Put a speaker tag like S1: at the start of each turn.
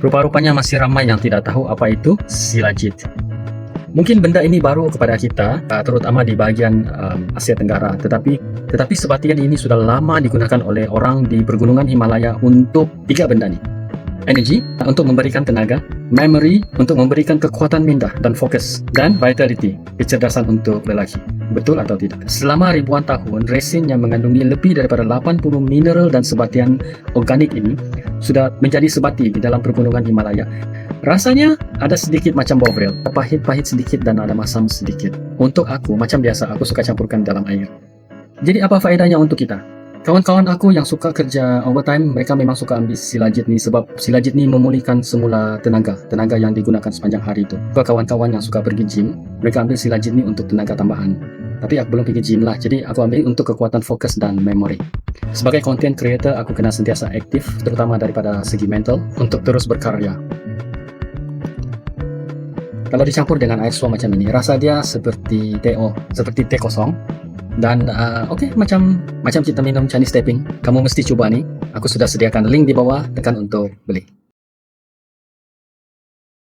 S1: Rupa-rupanya masih ramai yang tidak tahu apa itu silajit. Mungkin benda ini baru kepada kita, uh, terutama di bahagian um, Asia Tenggara. Tetapi tetapi sebatian ini sudah lama digunakan oleh orang di pergunungan Himalaya untuk tiga benda ni. Energi untuk memberikan tenaga, memory untuk memberikan kekuatan minda dan fokus, dan vitality, kecerdasan untuk lelaki. Betul atau tidak? Selama ribuan tahun, resin yang mengandungi lebih daripada 80 mineral dan sebatian organik ini sudah menjadi sebati di dalam pergunungan Himalaya. Rasanya ada sedikit macam bovril, pahit-pahit sedikit dan ada masam sedikit. Untuk aku, macam biasa, aku suka campurkan dalam air. Jadi apa faedahnya untuk kita? Kawan-kawan aku yang suka kerja overtime, mereka memang suka ambil silajit ni sebab silajit ni memulihkan semula tenaga, tenaga yang digunakan sepanjang hari itu. Juga kawan-kawan yang suka pergi gym, mereka ambil silajit ni untuk tenaga tambahan. Tapi aku belum pergi gym lah, jadi aku ambil untuk kekuatan fokus dan memori. Sebagai content creator, aku kena sentiasa aktif, terutama daripada segi mental, untuk terus berkarya. Kalau dicampur dengan air suam macam ini, rasa dia seperti teh seperti teh kosong. Dan uh, oke, okay, macam macam kita minum Chinese tapping, kamu mesti coba nih. Aku sudah sediakan link di bawah, tekan untuk beli.